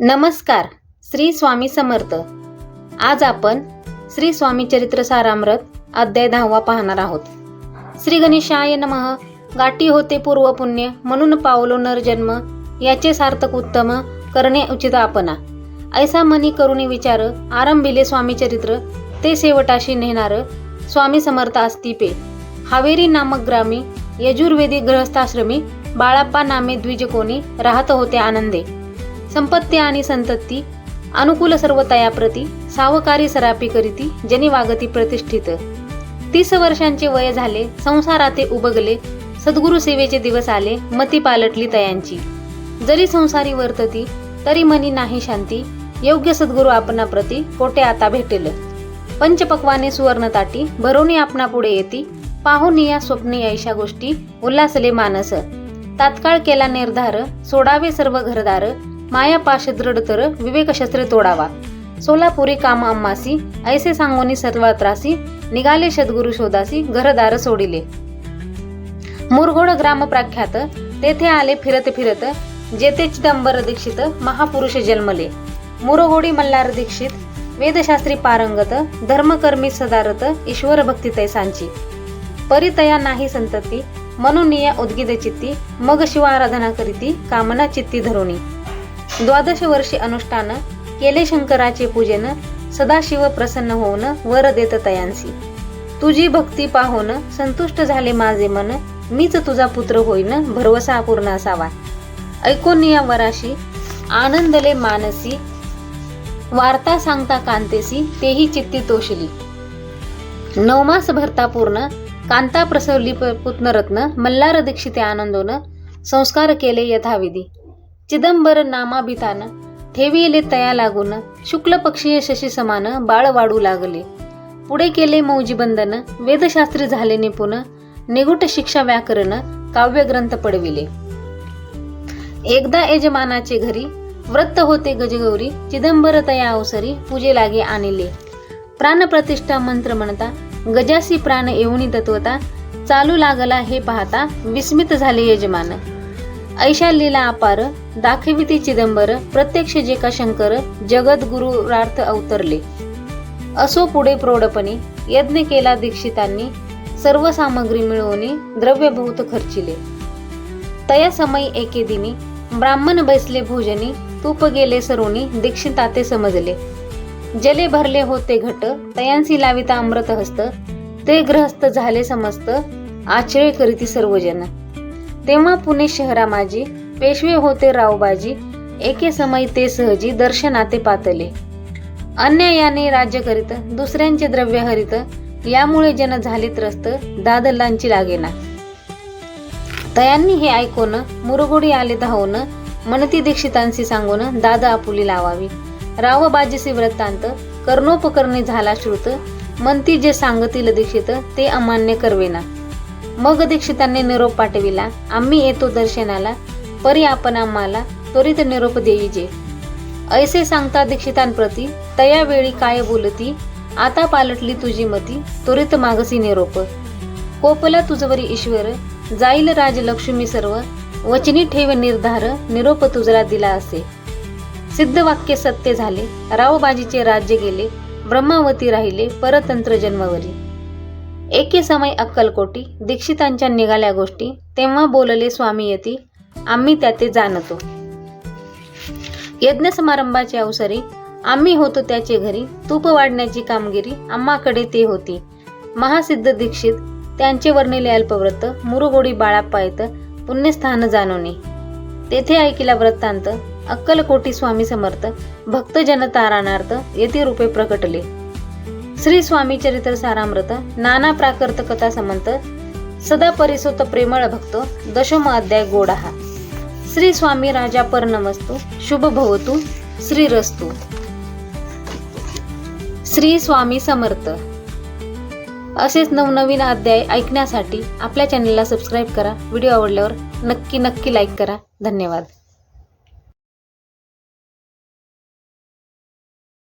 नमस्कार श्री स्वामी समर्थ. आज आपण श्री स्वामी चरित्र सारामृत अध्याय दहावा पाहणार आहोत. श्री गणेशाय नमः. गाठी होते पूर्व पुण्य म्हणून पावलो नर जन्म याचे सार्थक उत्तम करणे उचित आपणा. ऐसा मनी करुणी विचार आरंभिले स्वामी चरित्र ते शेवटाशी नेणार स्वामी समर्थ आस्तिपे. हावेरी नामक ग्रामी यजुर्वेदी ग्रहस्थाश्रमी बाळाप्पा नामे द्विजकोणी राहत होते आनंदे. संपत्ती आणि संतती अनुकूल सर्व तयाप्रती सावकारी सरापी करीती जनी वागती प्रतिष्ठित तीस वर्षांचे वय झाले संसाराते उबगले सद्गुरु सेवेचे दिवस आले मती पालटली तयांची जरी संसारी वर्तती तरी मनी नाही शांती योग्य सद्गुरु आपणाप्रती कोटे आता भेटेल पंचपक्वाने सुवर्ण ताटी भरोनी आपणा पुढे येती पाहून या स्वप्नी ऐशा गोष्टी उल्हासले मानस तात्काळ केला निर्धार सोडावे सर्व घरदार माया पाश दृढतर विवेकशस्त्र तोडावा. सोलापुरी काम अम्मासी ऐसे सांगोनी सर्व त्रासी निघाले शतगुरु शोधासी घरदार सोडिले. मुरघोड ग्राम प्रख्यात तेथे आले फिरत फिरत जेथे चिदंबर दीक्षित महापुरुष जन्मले. मुरघोडी मल्हार दीक्षित वेदशास्त्री पारंगत धर्मकर्मी सदारत ईश्वर भक्ती तैसांची. परितया नाही संतती म्हणून उद्गीत चित्ती मग शिवाराधना करीती कामना चित्ती धरुणी द्वादश वर्षी अनुष्ठान केले शंकराचे पूजन सदाशिव प्रसन्न होऊन वर देत तयांसी. तुझी भक्ती पाहून संतुष्ट झाले माझे मन. मीच तुझा पुत्र होईन भरवसा पूर्ण असावा. ऐकून या वराशी आनंदले मानसी वार्ता सांगता कांतेसी तेही चित्ती तोषली नवमास भरता पूर्ण कांता प्रसवली पुतनरत्न मल्हार दीक्षिते आनंदोन संस्कार केले यथाविधी. चिदंबर नामाभितान ठेविले तया लागून शुक्ल पक्षीय शशी समान बाळ वाढू लागले. पुढे केले मौजी बंधन वेदशास्त्री झाले निपुण निगुट शिक्षा व्याकरण काव्यग्रंथ पडविले एकदा यजमानाचे घरी व्रत होते गजगौरी चिदंबर तया अवसरी पूजे लागे आणले. प्राणप्रतिष्ठा मंत्र म्हणता गजासी प्राण येऊनी तत्वता चालू लागला हे पाहता विस्मित झाले यजमान. ऐशा लीला अपार दाखविती चिदंबर प्रत्यक्ष जे का शंकर जगद गुरुरार्थ अवतरले. असो पुढे प्रौढपणे यज्ञ केला दीक्षितांनी सर्व सामग्री मिळवून द्रव्यभूत खर्चिले. तया समय एके दिनी ब्राह्मण बैसले भोजनी तूप गेले सरोनी दीक्षिताते समजले. जले भरले होते घट तयांसी लाविता अमृत हस्त ते ग्रहस्थ झाले समस्त आचरे करीती सर्वजन तेव्हा पुणे शहरामाजी पेशवे होते रावबाजी एके समय ते सहजी दर्शनाते पातले. अन्यायाने राज्य करीत दुसऱ्यांचे द्रव्य हरित यामुळे जन झाली त्रस्त दादलांची लागेना. तयांनी हे ऐकून मुरगुडी आले धावून मनती दीक्षितांशी सांगून दादा आपुली लावावी. रावबाजीसी वृत्तांत कर्णोपकरणी झाला श्रुत मनती जे सांगतील दीक्षित ते अमान्य करवेना. मग दीक्षितांनी निरोप पाठविला. आम्ही येतो दर्शनाला. परी आपण आम्हाला त्वरित निरोप देईजे. ऐसे सांगता दीक्षितांप्रती तया वेळी काय बोलती? आता पालटली तुझी मती. त्वरित मागसी निरोप. कोपला तुझवरी ईश्वर जाईल राजलक्ष्मी सर्व. वचनी ठेव निर्धार निरोप तुझला दिला असे. सिद्ध वाक्य सत्य झाले. रावबाजीचे राज्य गेले. ब्रह्मावती राहिले. परतंत्र जन्मवरी एके समय अक्कलकोटी दीक्षितांच्या निघाल्या गोष्टी तेव्हा बोलले स्वामी येते आम्ही त्याते जाणतो. यज्ञ समारंभाच्या अवसरी आम्ही होतो त्याचे घरी तूप वाढण्याची कामगिरी आम्हाकडे ते होती. महासिद्ध दीक्षित त्यांचे वर्णिले अल्पव्रत मुरुगोडी बाळाप्पा पुण्यस्थान जाणवणे तेथे ऐकिला वृत्तांत अक्कलकोटी स्वामी समर्थ भक्तजन ताराणार्थ येथे रूपे प्रकटले. श्री स्वामी चरित्र सारामृत नाना प्राकृत कथा समंत सदा परिसुत प्रेमळ भक्त दशम अध्याय गोडाहा. श्री स्वामी राजा पर्णमस्तु शुभ भवतु श्री रस्तु. श्री स्वामी समर्थ. असेच नवनवीन अध्याय ऐकण्यासाठी आपल्या चॅनलला सबस्क्राईब करा. व्हिडिओ आवडल्यावर नक्की नक्की लाईक करा. धन्यवाद.